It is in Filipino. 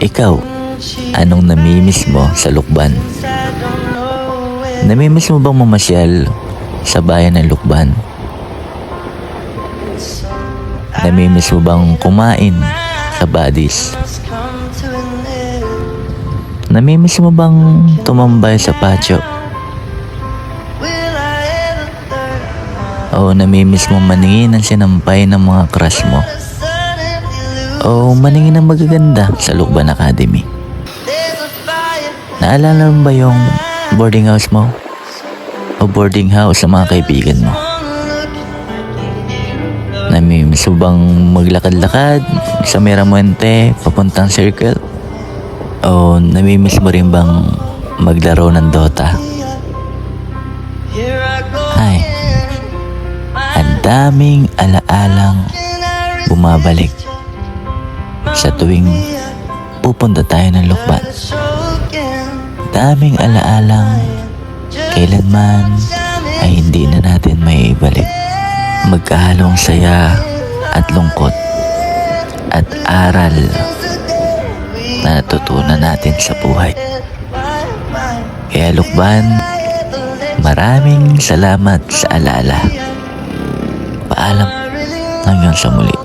Ikaw, anong namimiss mo sa Lukban? Namimiss mo bang mamasyal sa bayan ng Lukban? Namimiss mo bang kumain sa Badis? Namimiss mo bang tumambay sa patio? O namimiss mo maningin ng sinampay ng mga crush mo? O maningin ng magaganda sa Lukban Academy? Naalala mo ba yung boarding house mo? O boarding house sa mga kaibigan mo? Namimiss mo bang maglakad-lakad sa Miramonte papuntang circle? O namimiss mo rin bang maglaro ng Dota? Ay, ang daming alaalang bumabalik sa tuwing pupunta tayo ng Lukban. Daming alaalang kailanman ay hindi na natin may ibalik. Magkahalong saya at lungkot at aral na natutunan natin sa buhay. Kaya Lukban, maraming salamat sa alaala. Paalam hanggang sa muli.